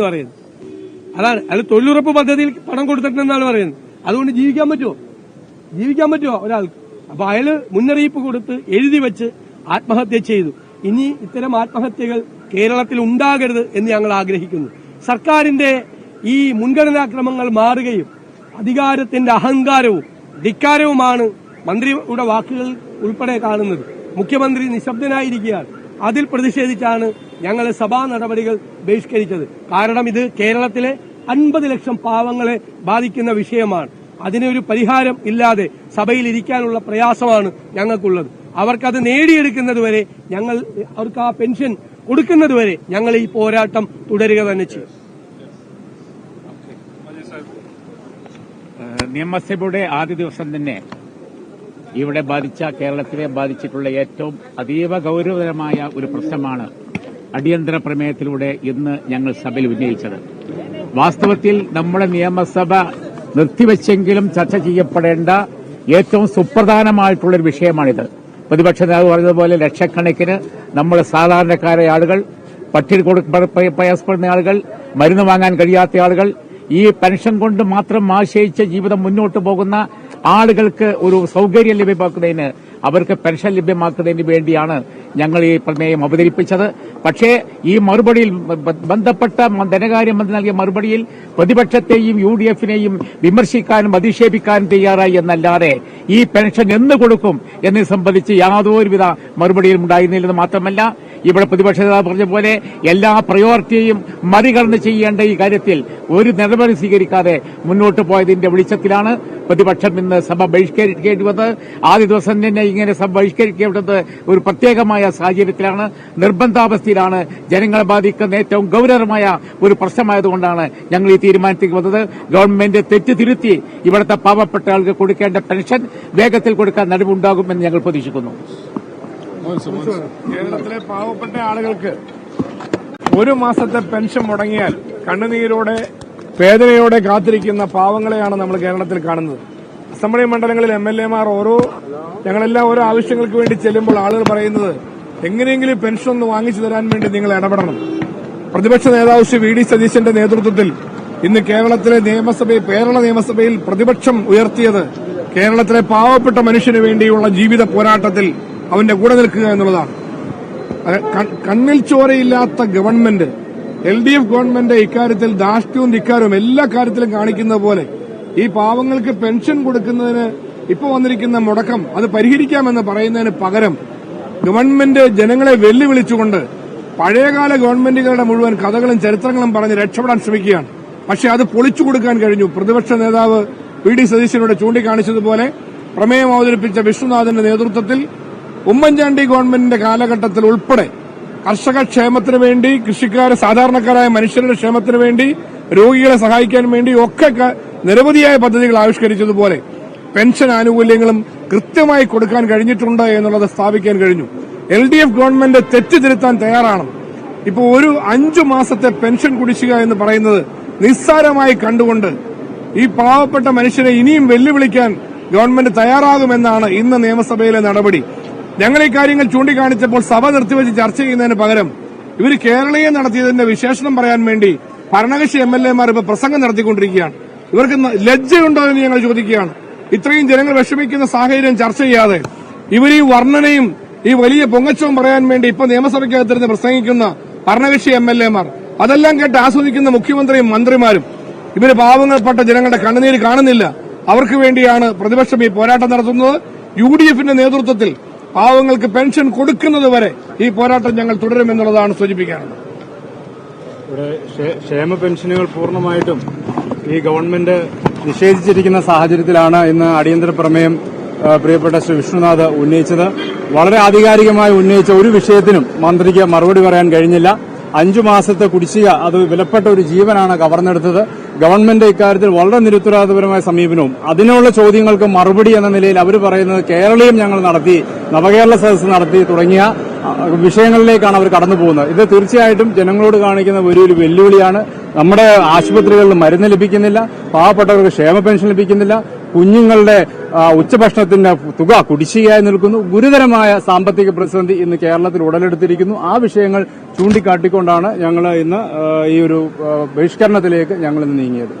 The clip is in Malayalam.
പറയുന്നത്. അതാണ് അയാൾ തൊഴിലുറപ്പ് പദ്ധതിയിൽ പണം കൊടുത്തിട്ടുണ്ടെന്നാണ് പറയുന്നത്. അതുകൊണ്ട് ജീവിക്കാൻ പറ്റുമോ? ജീവിക്കാൻ പറ്റുമോ ഒരാൾക്ക്? അപ്പൊ അയാൾ മുന്നറിയിപ്പ് കൊടുത്ത് എഴുതി വെച്ച് ആത്മഹത്യ ചെയ്തു. ഇനി ഇത്തരം ആത്മഹത്യകൾ കേരളത്തിൽ ഉണ്ടാകരുത് എന്ന് ഞങ്ങൾ ആഗ്രഹിക്കുന്നു. സർക്കാരിന്റെ ഈ മുൻഗണനാക്രമങ്ങൾ മാറുകയും അധികാരത്തിന്റെ അഹങ്കാരവും ധിക്കാരവുമാണ് മന്ത്രിയുടെ വാക്കുകൾ ഉൾപ്പെടെ കാണുന്നത്. മുഖ്യമന്ത്രി നിശബ്ദനായിരിക്കുകയാണ്. അതിൽ പ്രതിഷേധിച്ചാണ് ഞങ്ങൾ സഭാ നടപടികൾ ബഹിഷ്കരിച്ചത്. കാരണം ഇത് കേരളത്തിലെ അൻപത് ലക്ഷം പാവങ്ങളെ ബാധിക്കുന്ന വിഷയമാണ്. അതിനൊരു പരിഹാരം ഇല്ലാതെ സഭയിൽ ഇരിക്കാനുള്ള പ്രയാസമാണ് ഞങ്ങൾക്കുള്ളത്. അവർക്കത് നേടിയെടുക്കുന്നതുവരെ ഞങ്ങൾ അവർക്ക് ആ പെൻഷൻ കൊടുക്കുന്നതുവരെ ഞങ്ങൾ ഈ പോരാട്ടം തുടരുക തന്നെ ചെയ്യും. നിയമസഭയുടെ ആദ്യ ദിവസം തന്നെ ഇവിടെ ബാധിച്ച കേരളത്തിലെ ബാധിച്ചിട്ടുള്ള ഏറ്റവും അതീവ ഗൌരവതരമായ ഒരു പ്രശ്നമാണ് അടിയന്തര പ്രമേയത്തിലൂടെ ഇന്ന് ഞങ്ങൾ സഭയിൽ ഉന്നയിച്ചത്. വാസ്തവത്തിൽ നമ്മുടെ നിയമസഭ നിർത്തിവെച്ചെങ്കിലും ചർച്ച ചെയ്യപ്പെടേണ്ട ഏറ്റവും സുപ്രധാനമായിട്ടുള്ളൊരു വിഷയമാണിത്. പ്രതിപക്ഷ നേതാവ് പറഞ്ഞതുപോലെ ലക്ഷക്കണക്കിന് നമ്മുടെ സാധാരണക്കാരായ ആളുകൾ പട്ടിണി പ്രയാസപ്പെടുന്ന ആളുകൾ മരുന്ന് വാങ്ങാൻ കഴിയാത്ത ആളുകൾ ഈ പെൻഷൻ കൊണ്ട് മാത്രം ആശ്രയിച്ച ജീവിതം മുന്നോട്ട് പോകുന്ന ആളുകൾക്ക് ഒരു സൗകര്യം ലഭ്യമാക്കുന്നതിന് അവർക്ക് പെൻഷൻ ലഭ്യമാക്കുന്നതിന് വേണ്ടിയാണ് ഞങ്ങൾ ഈ പ്രമേയം അവതരിപ്പിച്ചത്. പക്ഷേ ഈ മറുപടിയിൽ ബന്ധപ്പെട്ട ധനകാര്യമന്ത്രി നൽകിയ മറുപടിയിൽ പ്രതിപക്ഷത്തെയും യു ഡി എഫിനെയും വിമർശിക്കാനും അധിക്ഷേപിക്കാനും തയ്യാറായി എന്നല്ലാതെ ഈ പെൻഷൻ എന്ന് കൊടുക്കും എന്നെ സംബന്ധിച്ച് യാതൊരുവിധ മറുപടിയും ഉണ്ടായിരുന്നില്ലെന്ന് മാത്രമല്ല ഇവിടെ പ്രതിപക്ഷ നേതാവ് പറഞ്ഞ പോലെ എല്ലാ പ്രയോറിറ്റിയെയും മറികടന്ന് ചെയ്യേണ്ട ഈ കാര്യത്തിൽ ഒരു നടപടി സ്വീകരിക്കാതെ മുന്നോട്ട് പോയതിന്റെ വെളിച്ചത്തിലാണ് പ്രതിപക്ഷം ഇന്ന് സഭ ബഹിഷ്കരിക്കേണ്ടി വന്നത്. ആദ്യ ദിവസം തന്നെ ഇങ്ങനെ സഭ ബഹിഷ്കരിക്കേണ്ടത് ഒരു പ്രത്യേകമായ സാഹചര്യത്തിലാണ്. നിർബന്ധാവസ്ഥയിലാണ് ജനങ്ങളെ ബാധിക്കുന്ന ഏറ്റവും ഗൌരവമായ ഒരു പ്രശ്നമായതുകൊണ്ടാണ് ഞങ്ങൾ ഈ തീരുമാനത്തേക്ക് വന്നത്. ഗവൺമെന്റ് തെറ്റ് തിരുത്തി ഇവിടുത്തെ പാവപ്പെട്ട ആൾക്ക് കൊടുക്കേണ്ട പെൻഷൻ വേഗത്തിൽ കൊടുക്കാൻ നടപടിയുണ്ടാകുമെന്ന് ഞങ്ങൾ പ്രതീക്ഷിക്കുന്നു. കേരളത്തിലെ പാവപ്പെട്ട ആളുകൾക്ക് ഒരു മാസത്തെ പെൻഷൻ മുടങ്ങിയാൽ കണ്ണുനീരോടെ വേദനയോടെ കാത്തിരിക്കുന്ന പാവങ്ങളെയാണ് നമ്മൾ കേരളത്തിൽ കാണുന്നത്. അസംബ്ലി മണ്ഡലങ്ങളിൽ എം എൽ എമാർ ഓരോ ഞങ്ങളെല്ലാം ഓരോ ആവശ്യങ്ങൾക്ക് വേണ്ടി ചെല്ലുമ്പോൾ ആളുകൾ പറയുന്നത് എങ്ങനെയെങ്കിലും പെൻഷൻ ഒന്ന് വാങ്ങിച്ചു തരാൻ വേണ്ടി നിങ്ങൾ ഇടപെടണം. പ്രതിപക്ഷ നേതാവ് ശ്രീ വി ഡി സതീശന്റെ നേതൃത്വത്തിൽ ഇന്ന് കേരളത്തിലെ നിയമസഭയിൽ കേരള നിയമസഭയിൽ പ്രതിപക്ഷം ഉയർത്തിയത് കേരളത്തിലെ പാവപ്പെട്ട മനുഷ്യന് വേണ്ടിയുള്ള ജീവിത പോരാട്ടത്തിൽ അവന്റെ കൂടെ നിൽക്കുക എന്നുള്ളതാണ്. കണ്ണിൽ ചോരയില്ലാത്ത government L D F government ഇക്കാര്യത്തിൽ ധാർഷ്ട്യവും ധിക്കാരവും എല്ലാ കാര്യത്തിലും കാണിക്കുന്ന പോലെ ഈ പാവങ്ങൾക്ക് പെൻഷൻ കൊടുക്കുന്നതിന് ഇപ്പോൾ വന്നിരിക്കുന്ന മുടക്കം അത് പരിഹരിക്കാമെന്ന് പറയുന്നതിന് പകരം ഗവൺമെന്റ് ജനങ്ങളെ വെല്ലുവിളിച്ചുകൊണ്ട് പഴയകാല ഗവൺമെന്റുകളുടെ മുഴുവൻ കഥകളും ചരിത്രങ്ങളും പറഞ്ഞ് രക്ഷപ്പെടാൻ ശ്രമിക്കുകയാണ്. പക്ഷെ അത് പൊളിച്ചു കൊടുക്കാൻ കഴിഞ്ഞു. പ്രതിപക്ഷ നേതാവ് വി ഡി സതീശനോട് ചൂണ്ടിക്കാണിച്ചതുപോലെ പ്രമേയം അവതരിപ്പിച്ച വിഷ്ണുനാഥന്റെ നേതൃത്വത്തിൽ ഉമ്മൻചാണ്ടി ഗവൺമെന്റിന്റെ കാലഘട്ടത്തിൽ ഉൾപ്പെടെ കർഷക ക്ഷേമത്തിന് വേണ്ടി കൃഷിക്കാരെ സാധാരണക്കാരായ മനുഷ്യരുടെ ക്ഷേമത്തിന് വേണ്ടി രോഗികളെ സഹായിക്കാൻ വേണ്ടി ഒക്കെ നിരവധിയായ പദ്ധതികൾ ആവിഷ്കരിച്ചതുപോലെ പെൻഷൻ ആനുകൂല്യങ്ങളും കൃത്യമായി കൊടുക്കാൻ കഴിഞ്ഞിട്ടുണ്ട് എന്നുള്ളത് സ്ഥാപിക്കാൻ കഴിഞ്ഞു. എൽ ഡി എഫ് ഗവൺമെന്റ് തെറ്റ് തിരുത്താൻ തയ്യാറാണ്. ഇപ്പോൾ ഒരു അഞ്ചു മാസത്തെ പെൻഷൻ കുടിശ്ശിക എന്ന് പറയുന്നത് നിസ്സാരമായി കണ്ടുകൊണ്ട് ഈ പാവപ്പെട്ട മനുഷ്യനെ ഇനിയും വെല്ലുവിളിക്കാൻ ഗവൺമെന്റ് തയ്യാറാകുമെന്നാണ് ഇന്ന് നിയമസഭയിലെ നടപടി. ഞങ്ങൾ ഈ കാര്യങ്ങൾ ചൂണ്ടിക്കാണിച്ചപ്പോൾ സഭ നിർത്തിവെച്ച് ചർച്ച ചെയ്യുന്നതിന് പകരം ഇവർ കേരളീയ നടത്തിയതിന്റെ വിശേഷണം പറയാൻ വേണ്ടി ഭരണകക്ഷി എം എൽ എമാർ ഇപ്പോൾ പ്രസംഗം നടത്തിക്കൊണ്ടിരിക്കുകയാണ്. ഇവർക്ക് ലജ്ജയുണ്ടോ എന്ന് ഞങ്ങൾ ചോദിക്കുകയാണ്. ഇത്രയും ജനങ്ങൾ വിഷമിക്കുന്ന സാഹചര്യം ചർച്ച ചെയ്യാതെ ഇവർ ഈ വർണനയും ഈ വലിയ പൊങ്ങച്ചവും പറയാൻ വേണ്ടി ഇപ്പൊ നിയമസഭയ്ക്കകത്തിരുന്ന് പ്രസംഗിക്കുന്ന ഭരണകക്ഷി എം എൽ എമാർ അതെല്ലാം കേട്ട് ആസ്വദിക്കുന്ന മുഖ്യമന്ത്രിയും മന്ത്രിമാരും ഇവർ പാവങ്ങൾപ്പെട്ട ജനങ്ങളുടെ കണ്ണുനീര് കാണുന്നില്ല. അവർക്ക് വേണ്ടിയാണ് പ്രതിപക്ഷം ഈ പോരാട്ടം നടത്തുന്നത്. യു ഡി എഫിന്റെ നേതൃത്വത്തിൽ പാവങ്ങൾക്ക് പെൻഷൻ കൊടുക്കുന്നത് വരെ ഈ പോരാട്ടം ഞങ്ങൾ തുടരുമെന്നുള്ളതാണ് സൂചിപ്പിക്കാനുള്ളത്. ഇവിടെ ക്ഷേമ പെൻഷനുകൾ പൂർണമായിട്ടും ഈ ഗവൺമെന്റ് നിഷേധിച്ചിരിക്കുന്ന സാഹചര്യത്തിലാണ് ഇന്ന് അടിയന്തര പ്രമേയം പ്രിയപ്പെട്ട ശ്രീ വിഷ്ണുനാഥ് ഉന്നയിച്ചത്. വളരെ ആധികാരികമായി ഉന്നയിച്ച ഒരു വിഷയത്തിനും മന്ത്രിക്ക് മറുപടി പറയാൻ കഴിഞ്ഞില്ല. അഞ്ചു മാസത്തെ കുടിശ്ശിക അത് വിലപ്പെട്ട ഒരു ജീവനാണ് കവർന്നെടുത്തത്. ഗവൺമെന്റ് ഇക്കാര്യത്തിൽ വളരെ നിരുത്തരവാദപരമായ സമീപനവും അതിനുള്ള ചോദ്യങ്ങൾക്ക് മറുപടി എന്ന നിലയിൽ അവർ പറയുന്നത് കേരളീയം ഞങ്ങൾ നടത്തി നവകേരള സദസ്സ് നടത്തി തുടങ്ങിയ വിഷയങ്ങളിലേക്കാണ് അവർ കടന്നു പോകുന്നത് ഇത് തീർച്ചയായിട്ടും ജനങ്ങളോട് കാണിക്കുന്ന വലിയൊരു വെല്ലുവിളിയാണ്. നമ്മുടെ ആശുപത്രികളിൽ മരുന്ന് ലഭിക്കുന്നില്ല പാവപ്പെട്ടവർക്ക് ക്ഷേമ പെൻഷൻ ലഭിക്കുന്നില്ല കുഞ്ഞുങ്ങളുടെ ഉച്ചഭക്ഷണത്തിന്റെ തുക കുടിശ്ശികയായി നിൽക്കുന്നു. ഗുരുതരമായ സാമ്പത്തിക പ്രതിസന്ധി ഇന്ന് കേരളത്തിൽ ഉടലെടുത്തിരിക്കുന്നു. ആ വിഷയങ്ങൾ ചൂണ്ടിക്കാട്ടിക്കൊണ്ടാണ് ഞങ്ങൾ ഇന്ന് ഈ ഒരു ബഹിഷ്കരണത്തിലേക്ക് ഞങ്ങൾ ഇന്ന് നീങ്ങിയത്.